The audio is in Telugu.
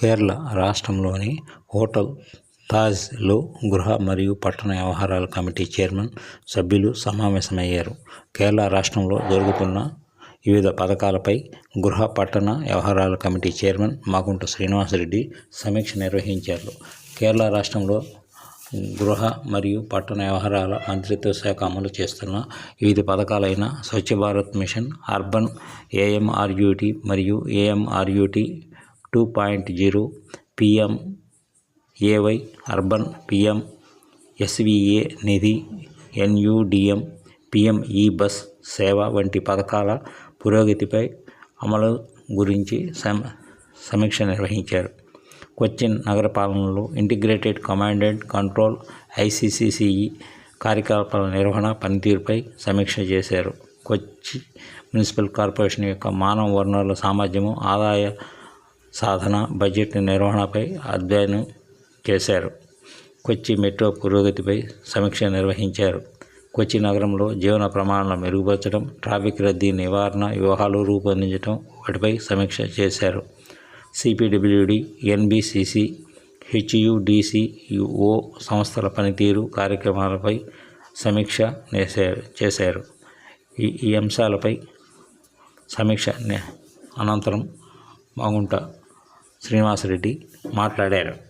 కేరళ రాష్ట్రంలోని హోటల్ తాజ్లో గృహ మరియు పట్టణ వ్యవహారాల కమిటీ చైర్మన్ సభ్యులు సమావేశమయ్యారు. కేరళ రాష్ట్రంలో జరుగుతున్న వివిధ పథకాలపై గృహ పట్టణ వ్యవహారాల కమిటీ చైర్మన్ మాగుంట శ్రీనివాసరెడ్డి సమీక్ష నిర్వహించారు. కేరళ రాష్ట్రంలో గృహ మరియు పట్టణ వ్యవహారాల మంత్రిత్వ శాఖ అమలు చేస్తున్న వివిధ పథకాలైన Swachh Bharat mission urban AMRUT మరియు AMRUT two point zero PM AY urban PM SVA Nidhi NUDM PM E bus Sewa వంటి పథకాల పురోగతిపై అమలు గురించి సమ సమీక్ష నిర్వహించారు. Cochin నగరపాలనలో integrated command and control ICCCE కార్యకలాపాల నిర్వహణ పనితీరుపై సమీక్ష చేశారు. కొచ్చి మున్సిపల్ కార్పొరేషన్ యొక్క మానవ వనరుల సామర్థ్యము ఆదాయ సాధన బడ్జెట్ నిర్వహణపై అధ్యయనం చేశారు. కొచ్చి మెట్రో పురోగతిపై సమీక్ష నిర్వహించారు. కొచ్చి నగరంలో జీవన ప్రమాణాలను మెరుగుపరచడం ట్రాఫిక్ రద్దీ నివారణ వ్యూహాలు రూపొందించడం వాటిపై సమీక్ష చేశారు. సిపిడబ్ల్యూడి ఎన్బిసిసి హెచ్యుడిసిఓ సంస్థల పనితీరు కార్యక్రమాలపై సమీక్ష చేశారు చేశారు. ఈ ఈ అంశాలపై సమీక్ష నే- అనంతరం మాగుంట శ్రీనివాసరెడ్డి మాట్లాడారు.